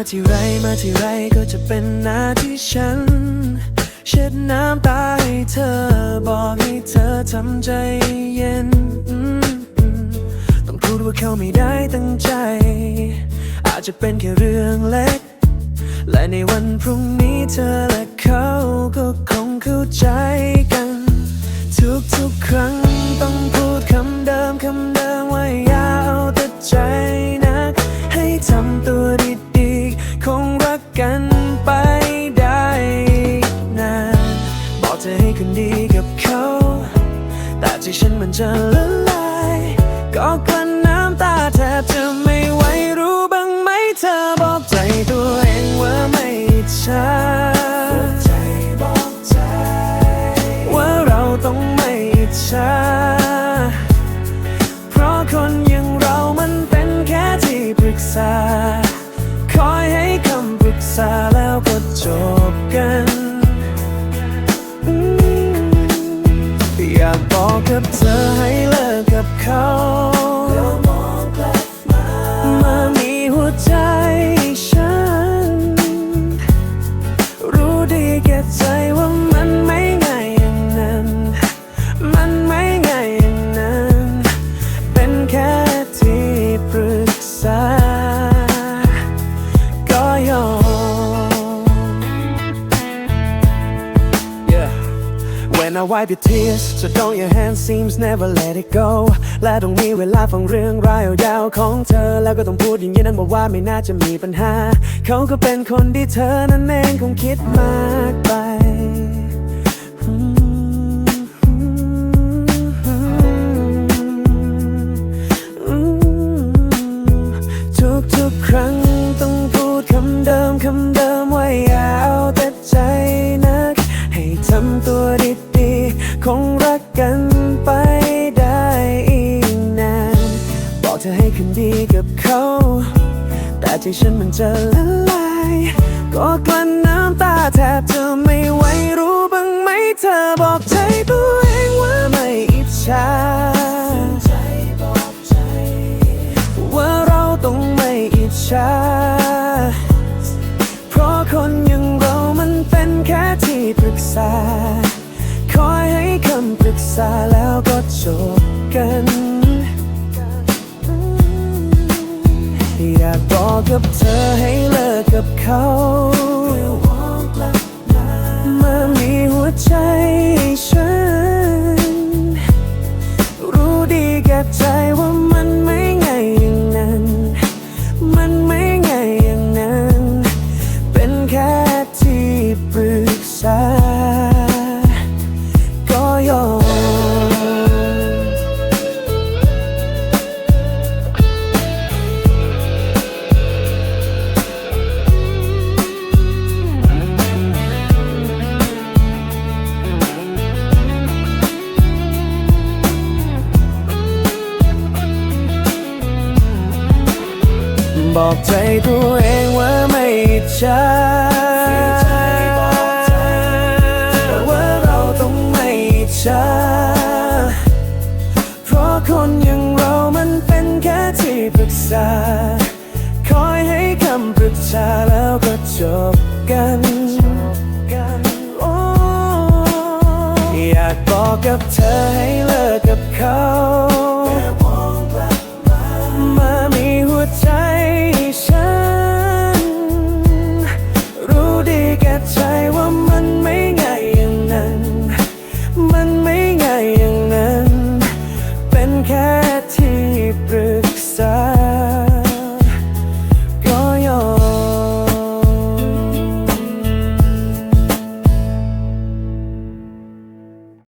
มาที่ไรมาที่ไรก็จะเป็นหน้าที่ฉัน เช็ดน้ำตาให้เธอ บอกให้เธอทำใจเย็น ต้องพูดว่าเขาไม่ได้ตั้งใจ อาจจะเป็นแค่เรื่องเล็ก และในวันพรุ่งนี้เธอและเขาก็คงเข้าใจ จะละลายก็กลั้นน้ำตาแทบจะไม่ไหวรู้บ้างไหมเธอบอกใจตัวเองว่าไม่อิจฉาใจบอว่าเราต้องไม่อิจฉาเพราะคนอย่างเรามันเป็นแค่ที่ปรึกษา คอยให้คำปรึกษาแล้วก็จบ กับเธอให้เลิกกับเขาแล้วมองกลับมา มามีหัวใจฉัน รู้ดีแก่ใจว่า When I wipe your tears, so don't your hand seems never let it go และต้องมีเวลาฟังเรื่องราวยาวของเธอ แล้วก็ต้องพูดอย่างนี้นั้นบอกว่าไม่น่าจะมีปัญหา เขาก็เป็นคนที่เธอนั้นเองคงคิดมากไป แต่ฉันมันจะละลายก็กลั้นน้ำตาแทบจะไม่ไหวรู้บ้างไหมเธอบอกใจตัวเองว่าไม่อิจฉาว่าเราต้องไม่อิจฉาเพราะคนอย่างเรามันเป็นแค่ที่ปรึกษา คอยให้คำปรึกษาแล้วก็จบกัน บอกกับเธอให้เลิกกับเขามามีหัวใจให้ฉัน รู้ดีแก่ใจว่ามันไม่ บอกใจตัวเองว่าไม่อิจฉาว่าเราต้องไม่อิจฉาเพราะคนอย่างเรามันเป็นแค่ที่ปรึกษา คอยให้คำปรึกษาแล้วก็จบกันอยากบอกกับเธอให้เลิก